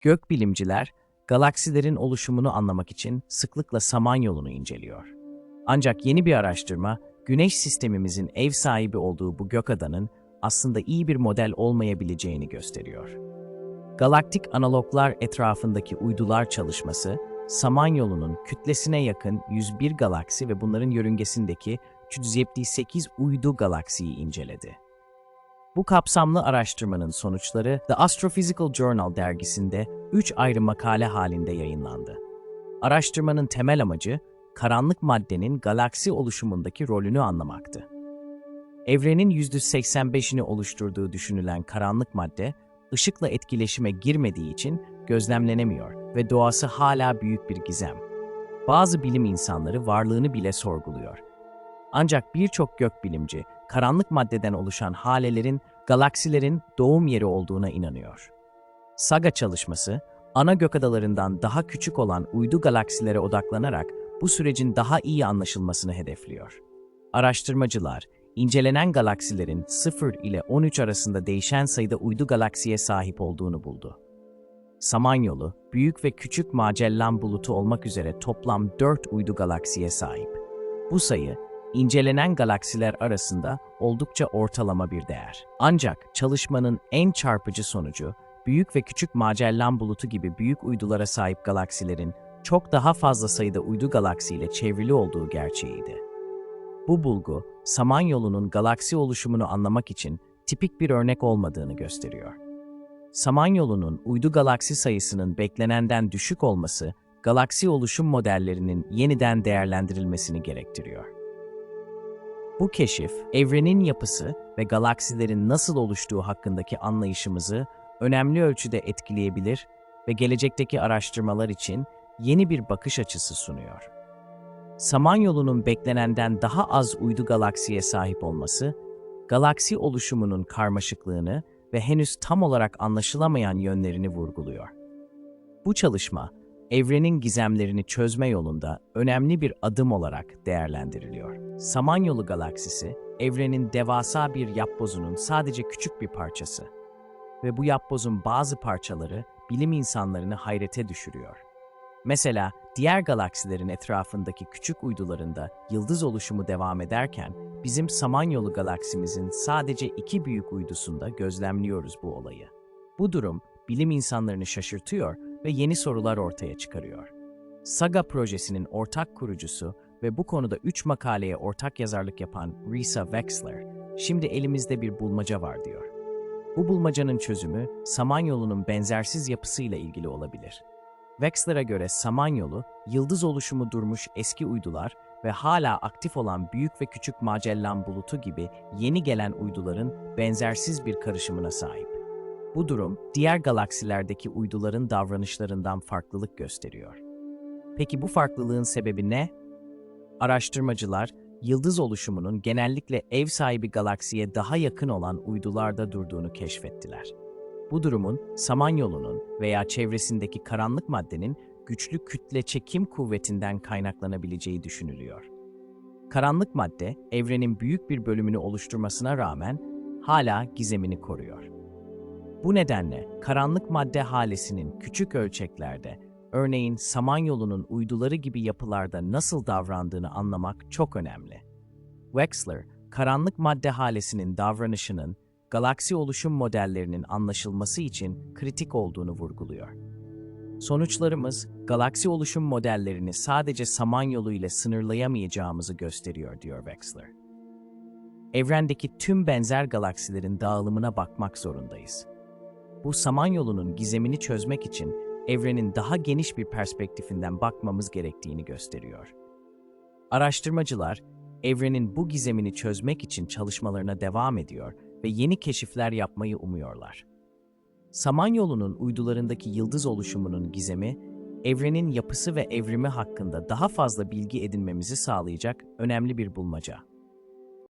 Gökbilimciler, galaksilerin oluşumunu anlamak için sıklıkla Samanyolu'nu inceliyor. Ancak yeni bir araştırma, Güneş sistemimizin ev sahibi olduğu bu gökadanın aslında iyi bir model olmayabileceğini gösteriyor. Galaktik analoglar etrafındaki uydular çalışması, Samanyolu'nun kütlesine yakın 101 galaksi ve bunların yörüngesindeki 378 uydu galaksiyi inceledi. Bu kapsamlı araştırmanın sonuçları The Astrophysical Journal dergisinde 3 ayrı makale halinde yayınlandı. Araştırmanın temel amacı, karanlık maddenin galaksi oluşumundaki rolünü anlamaktı. Evrenin %85'ini oluşturduğu düşünülen karanlık madde, ışıkla etkileşime girmediği için gözlemlenemiyor ve doğası hala büyük bir gizem. Bazı bilim insanları varlığını bile sorguluyor. Ancak birçok gökbilimci, karanlık maddeden oluşan halelerin galaksilerin doğum yeri olduğuna inanıyor. SAGA çalışması, ana gökadalarından daha küçük olan uydu galaksilere odaklanarak bu sürecin daha iyi anlaşılmasını hedefliyor. Araştırmacılar, incelenen galaksilerin 0 ile 13 arasında değişen sayıda uydu galaksiye sahip olduğunu buldu. Samanyolu, büyük ve küçük Magellan bulutu olmak üzere toplam 4 uydu galaksiye sahip. Bu sayı, incelenen galaksiler arasında oldukça ortalama bir değer. Ancak çalışmanın en çarpıcı sonucu, büyük ve küçük Magellan bulutu gibi büyük uydulara sahip galaksilerin çok daha fazla sayıda uydu galaksiyle çevrili olduğu gerçeğiydi. Bu bulgu, Samanyolu'nun galaksi oluşumunu anlamak için tipik bir örnek olmadığını gösteriyor. Samanyolu'nun uydu galaksi sayısının beklenenden düşük olması, galaksi oluşum modellerinin yeniden değerlendirilmesini gerektiriyor. Bu keşif, evrenin yapısı ve galaksilerin nasıl oluştuğu hakkındaki anlayışımızı önemli ölçüde etkileyebilir ve gelecekteki araştırmalar için yeni bir bakış açısı sunuyor. Samanyolu'nun beklenenden daha az uydu galaksiye sahip olması, galaksi oluşumunun karmaşıklığını ve henüz tam olarak anlaşılamayan yönlerini vurguluyor. Bu çalışma, evrenin gizemlerini çözme yolunda önemli bir adım olarak değerlendiriliyor. Samanyolu galaksisi, evrenin devasa bir yapbozunun sadece küçük bir parçası ve bu yapbozun bazı parçaları bilim insanlarını hayrete düşürüyor. Mesela diğer galaksilerin etrafındaki küçük uydularında yıldız oluşumu devam ederken bizim Samanyolu galaksimizin sadece iki büyük uydusunda gözlemliyoruz bu olayı. Bu durum bilim insanlarını şaşırtıyor ve yeni sorular ortaya çıkarıyor. SAGA projesinin ortak kurucusu ve bu konuda 3 makaleye ortak yazarlık yapan Risa Wexler, şimdi elimizde bir bulmaca var diyor. Bu bulmacanın çözümü Samanyolu'nun benzersiz yapısıyla ilgili olabilir. Wexler'a göre Samanyolu, yıldız oluşumu durmuş eski uydular ve hala aktif olan büyük ve küçük Magellan bulutu gibi yeni gelen uyduların benzersiz bir karışımına sahip. Bu durum, diğer galaksilerdeki uyduların davranışlarından farklılık gösteriyor. Peki bu farklılığın sebebi ne? Araştırmacılar, yıldız oluşumunun genellikle ev sahibi galaksiye daha yakın olan uydularda durduğunu keşfettiler. Bu durumun Samanyolu'nun veya çevresindeki karanlık maddenin güçlü kütle çekim kuvvetinden kaynaklanabileceği düşünülüyor. Karanlık madde, evrenin büyük bir bölümünü oluşturmasına rağmen hala gizemini koruyor. Bu nedenle karanlık madde halesinin küçük ölçeklerde, örneğin Samanyolu'nun uyduları gibi yapılarda nasıl davrandığını anlamak çok önemli. Wexler, karanlık madde halesinin davranışının galaksi oluşum modellerinin anlaşılması için kritik olduğunu vurguluyor. Sonuçlarımız, galaksi oluşum modellerini sadece Samanyolu ile sınırlayamayacağımızı gösteriyor, diyor Wexler. Evrendeki tüm benzer galaksilerin dağılımına bakmak zorundayız. Bu Samanyolu'nun gizemini çözmek için evrenin daha geniş bir perspektifinden bakmamız gerektiğini gösteriyor. Araştırmacılar, evrenin bu gizemini çözmek için çalışmalarına devam ediyor ve yeni keşifler yapmayı umuyorlar. Samanyolu'nun uydularındaki yıldız oluşumunun gizemi, evrenin yapısı ve evrimi hakkında daha fazla bilgi edinmemizi sağlayacak önemli bir bulmaca.